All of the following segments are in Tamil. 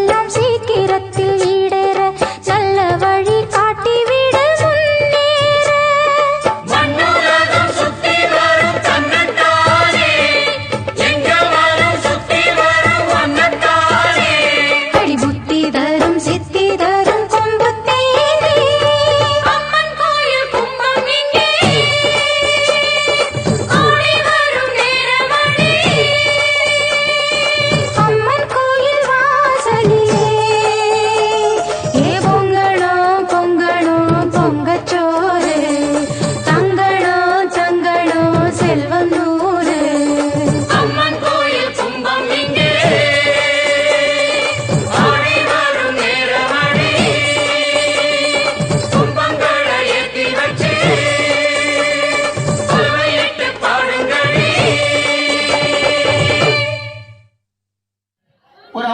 എല്ലാം സീക്കിരത്തിൽ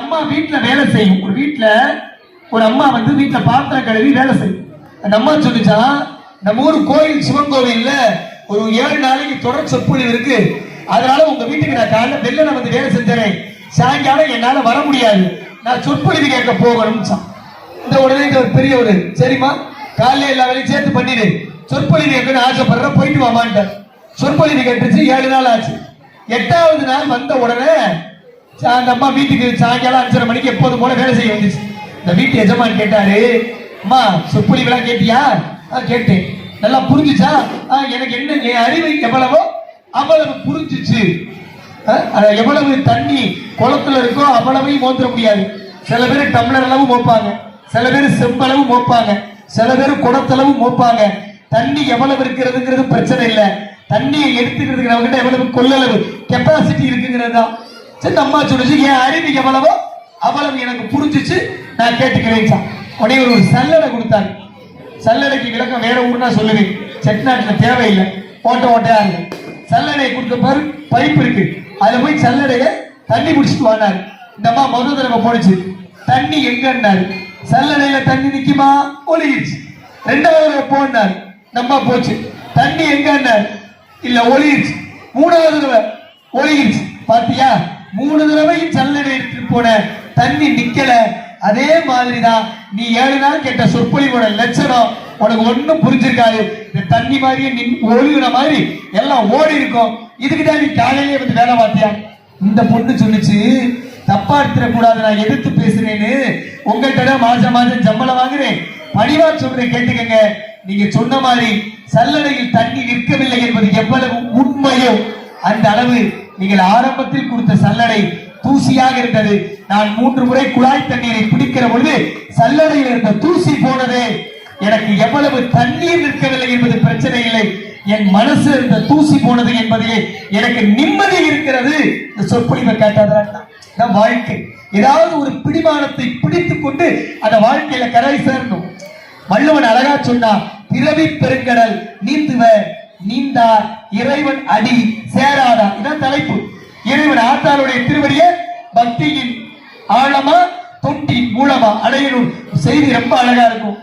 அம்மா வீட்டில் வேலை செய்யும். ஒரு அம்மா வந்து வீட்டில் பாத்திரம் கழுவி வேலை செய்யும். அந்த அம்மா சொல்லிச்சா நம்ம ஊர் கோயில் சிவன் கோவில்ல ஒரு ஏழு நாளைக்கு தொடர் சொற்பொழிவு இருக்கு. அதனால உங்க வீட்டுக்கு நான் காலைல நான் வந்து வேலை செஞ்சேன் சாயங்காலம் என்னால வர முடியாது. நான் சொற்பொழிவு கேட்க போகணும்னு இந்த உடனே ஒரு பெரிய ஒரு சரிம்மா காலையில எல்லா வேலையும் சேர்த்து பண்ணிடு. சொற்பொழிவு கேட்கணும்னு ஆசைப்படுற போயிட்டு வாமான்ட்டார் சொற்பொழிவு கேட்டுச்சு ஏழு நாள் ஆச்சு. எட்டாவது நாள் வந்த உடனே அந்த அம்மா வீட்டுக்கு சாயங்காலம் அஞ்சரை மணிக்கு எப்போதும் போல வேலை செய்ய வந்துச்சு இந்த வீட்டு எஜமான் கேட்டாரு அம்மா சொற்பொழிவுலாம் கேட்டியா? ஆ கேட்டேன். நல்லா புரிஞ்சுச்சா? ஆ எனக்கு என்ன என் அறிவு எவ்வளவோ அவ்வளவு புரிஞ்சிச்சு. ஆ, அது எவ்வளவு தண்ணி குளத்துல இருக்கோ அவ்வளவையும் மோத்திர முடியாது. சில பேர் டம்ளர் அளவு மோப்பாங்க. சில பேர் செம்பளவு மோப்பாங்க. சில பேர் குடத்தளவு மோப்பாங்க. தண்ணி எவ்வளவு இருக்கிறதுங்கிறது பிரச்சனை இல்லை. தண்ணியை எடுத்துக்கிறதுக்கு நம்ம கிட்ட எவ்வளவு கொள்ளளவு கெப்பாசிட்டி இருக்குங்கிறது தான். சரி அம்மா சொல்லுச்சு என் அறிவு எவ்வளவோ அவ்வளவு எனக்கு புரிஞ்சிச்சு. நான் கேட்டுக்கிறேன் உடனே ஒரு சல்லடை கொடுத்தாரு. சல்லடைக்கு விளக்கம் வேற ஊர்னா சொல்லுவேன் செட்டிநாட்டில் தேவையில்லை. ஓட்ட ஓட்டையா இல்லை சல்லடையை கொடுத்த பாரு பைப் இருக்கு. அதுல போய் சல்லடையை தண்ணி குடிச்சிட்டு வானாரு. இந்த அம்மா முதல் தடவை போனிச்சு தண்ணி எங்கன்னாரு? சல்லடையில தண்ணி நிக்குமா? ஒழுகிடுச்சு ரெண்டாவது தடவை போனாரு. நம்ம போச்சு. தண்ணி எங்கன்னாரு? இல்ல ஒழுகிடுச்சு மூணாவது தடவை ஒழுகிடுச்சு பாத்தியா? மூணு தடவையும் சல்லடை எடுத்துட்டு போன தண்ணி நிக்கல. அதே மாதிரிதான் நீ ஏழு நாள் கேட்ட சொற்பொழிவோட லட்சணம் உனக்கு ஒன்றும் புரிஞ்சிருக்காது. இந்த தண்ணி மாதிரியே நின் ஒழுகுன மாதிரி எல்லாம் ஓடி இருக்கும். இதுக்கு தான் நீ காலையிலே வந்து வேலை பார்த்தியா? இந்த பொண்ணு சொல்லிச்சு தப்பா எடுத்துடக்கூடாது நான் எதிர்த்து பேசுறேன்னு. உங்கள்கிட்ட மாசம் மாசம் சம்பளம் வாங்குறேன். பணிவா சொல்றேன் கேட்டுக்கங்க. நீங்க சொன்ன மாதிரி சல்லடையில் தண்ணி நிற்கவில்லை என்பது எவ்வளவு உண்மையோ அந்த அளவு நீங்கள் ஆரம்பத்தில் கொடுத்த சல்லடை தூசியாக இருந்தது. நான் மூன்று முறை குழாய் தண்ணீரை பிடிக்கிற பொழுது சல்லடையில் இருந்த தூசி போனதே. எனக்கு எவ்வளவு தண்ணீர் நிற்கவில்லை என்பது பிரச்சனை இல்லை. என் மனசு இருந்த தூசி போனது என்பதிலே எனக்கு நிம்மதி இருக்கிறது. இந்த சொற்பொழிவை கேட்டாதான் வாழ்க்கை. ஏதாவது ஒரு பிடிமானத்தை பிடித்துக் கொண்டு அந்த வாழ்க்கையில கரை சேரணும். வள்ளுவன் அழகா சொன்னா பிறவி பெருங்கடல் நீந்துவ நீந்தார் இறைவன் அடி சேராதா? இதான் தலைப்பு. இறைவன் ஆத்தாளுடைய திருவடிய பக்தியின் ஆழமா தொட்டி மூலமா அடையணும். செய்தி ரொம்ப அழகா இருக்கும்.